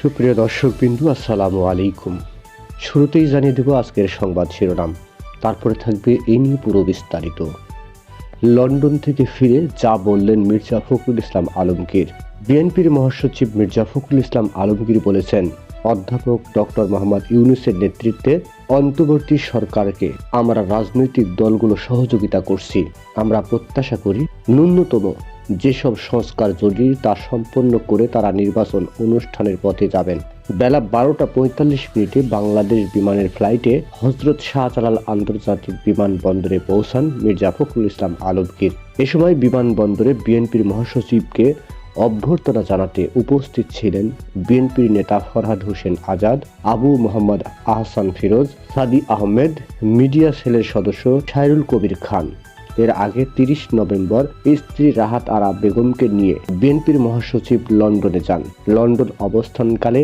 সুপ্রিয় দর্শক বিন্দু আসসালামু আলাইকুম। শুরুতেই জানিয়ে দেব আজকের সংবাদ শিরোনাম। তারপরে থাকবে এ নিয়ে পুরো বিস্তারিত। লন্ডন থেকে ফিরে যা বললেন মির্জা ফখরুল ইসলাম আলমগীর। বিএনপির মহাসচিব মির্জা ফখরুল ইসলাম আলমগীর বলেছেন, অধ্যাপক ডক্টর মোহাম্মদ ইউনুসের নেতৃত্বে অন্তর্বর্তী সরকারকে আমরা রাজনৈতিক দলগুলো সহযোগিতা করছি। আমরা প্রত্যাশা করি ন্যূনতম যেসব সংস্কার জরুরি তা সম্পন্ন করে তারা নির্বাচন অনুষ্ঠানের পথে যাবেন। বেলা বারোটা পঁয়তাল্লিশ মিনিটে বাংলাদেশ বিমানের ফ্লাইটে হজরত শাহজালাল আন্তর্জাতিক বিমানবন্দরে পৌঁছান মির্জা ফখরুল ইসলাম আলমগীর। এ সময় বিমানবন্দরে বিএনপির মহাসচিবকে অভ্যর্থনা জানাতে উপস্থিত ছিলেন বিএনপির নেতা ফরহাদ হোসেন আজাদ, আবু মোহাম্মদ আহসান ফিরোজ, সাদি আহমেদ, মিডিয়া সেলের সদস্য শাহরুল কবির খান। এর আগে তিরিশ নভেম্বর স্ত্রী রাহাত আরা বেগমকে নিয়ে বিএনপির মহাসচিব লন্ডনে যান। লন্ডন অবস্থানকালে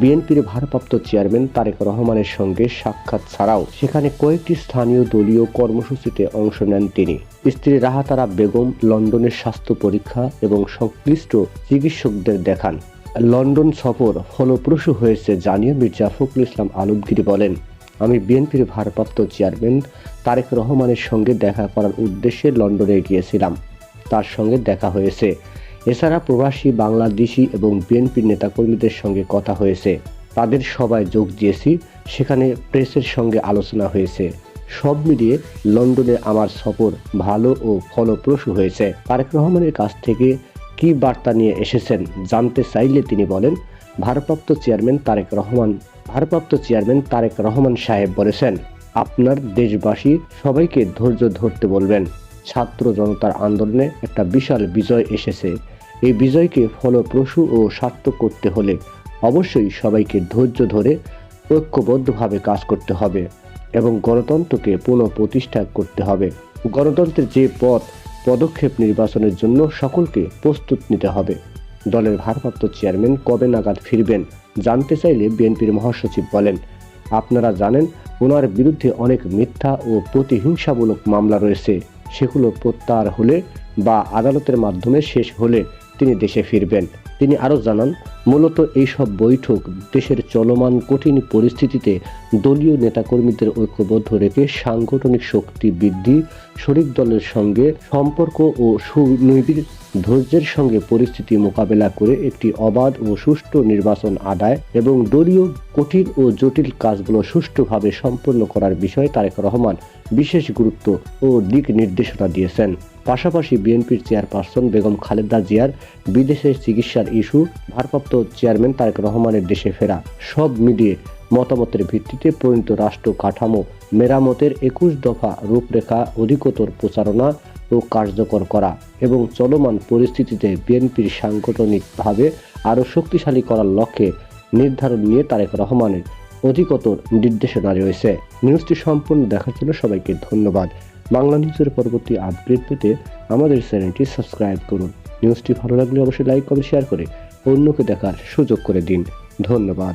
বিএনপির ভারপ্রাপ্ত চেয়ারম্যান তারেক রহমানের সঙ্গে সাক্ষাৎ ছাড়াও সেখানে কয়েকটি স্থানীয় দলীয় কর্মসূচিতে অংশ নেন তিনি। স্ত্রী রাহাতারা বেগম লন্ডনের স্বাস্থ্য পরীক্ষা এবং সংশ্লিষ্ট চিকিৎসকদের দেখান। লন্ডন সফর ফলপ্রসূ হয়েছে জানিয়ে মির্জা ফখরুল ইসলাম আলমগীর বলেন। আমি বিএনপির ভারপ্রাপ্ত চেয়ারম্যান তারেক রহমানের সঙ্গে দেখা করার উদ্দেশ্যে লন্ডনে গিয়েছিলাম। তার সঙ্গে দেখা হয়েছে। এছাড়া প্রবাসী বাংলাদেশি এবং বিএনপির নেতাকর্মীদের সঙ্গে কথা হয়েছে। তাদের সবাই যোগ দিয়েছি। সেখানে প্রেসের সঙ্গে আলোচনা হয়েছে। সব মিলিয়ে লন্ডনে আমার সফর ভালো ও ফলপ্রসূ হয়েছে। তারেক রহমানের কাছ থেকে কি বার্তা নিয়ে এসেছেন জানতে চাইলে তিনি বলেন ভারপ্রাপ্ত চেয়ারম্যান তারেক রহমান, ভারপ্রাপ্ত চেয়ারম্যান তারেক রহমান সাহেব বলেছেন, আপনার দেশবাসী সবাইকে ধৈর্য ধরতে বলবেন। ছাত্র জনতার আন্দোলনে একটা বিশাল বিজয় এসেছে। এই বিজয়কে ফলপ্রসূ ও সার্থক করতে হলে অবশ্যই সবাইকে ধৈর্য ধরে ঐক্যবদ্ধভাবে কাজ করতে হবে এবং গণতন্ত্রকে পুনঃ প্রতিষ্ঠা করতে হবে। গণতন্ত্রের যে পথ, পদক্ষেপ নির্বাচনের জন্য সকলকে প্রস্তুত নিতে হবে। দলের ভারপ্রাপ্ত চেয়ারম্যান কবে নাগাদ ফিরবেন জানতে চাইলে বিএনপির মহাসচিব বলেন। আপনারা জানেন, ওনার বিরুদ্ধে অনেক মিথ্যা ও প্রতিহিংসামূলক মামলা রয়েছে। সেগুলো প্রত্যাহার হলে বা আদালতের মাধ্যমে শেষ হলে তিনি দেশে ফিরবেন। তিনি আরও জানান, মূলত এইসব বৈঠক দেশের চলমান কঠিন পরিস্থিতিতে দলীয় নেতাকর্মীদের ঐক্যবদ্ধ রেখে সাংগঠনিক শক্তি বৃদ্ধি, শরিক দলের সঙ্গে সম্পর্ক ও সুনিবিড় ধৈর্যের সঙ্গে পরিস্থিতি মোকাবেলা করে একটি অবাধ ও সুষ্ঠু নির্বাচন আদায় এবং দলীয় কঠিন ও জটিল কাজগুলো সুষ্ঠুভাবে সম্পন্ন করার বিষয়ে তারেক রহমান বিশেষ গুরুত্ব ও দিক নির্দেশনা দিয়েছেন। পাশাপাশি বিএনপির চেয়ারপারসন বেগম খালেদা জিয়ার বিদেশে চিকিৎসার ইস্যু, ভারপ্রাপ্ত চেয়ারম্যান তারেক রহমানের দেশে ফেরা, সব মিলিয়ে মতামতের ভিত্তিতে পরিণত রাষ্ট্র কাঠামো মেরামতের একুশ দফা রূপরেখা অধিকতর প্রচারণা ও কার্যকর করা এবং চলমান পরিস্থিতিতে বিএনপির সাংগঠনিকভাবে আরও শক্তিশালী করার লক্ষ্যে নির্ধারণ নিয়ে তারেক রহমানের অধিকতর নির্দেশনা রয়েছে। নিউজটি সম্পূর্ণ দেখার জন্য সবাইকে ধন্যবাদ। বাংলা নিউজের পরবর্তী আপডেট পেতে আমাদের চ্যানেলটি সাবস্ক্রাইব করুন। নিউজটি ভালো লাগলে অবশ্যই লাইক কমেন্ট শেয়ার করে অন্যকে দেখার সুযোগ করে দিন। ধন্যবাদ।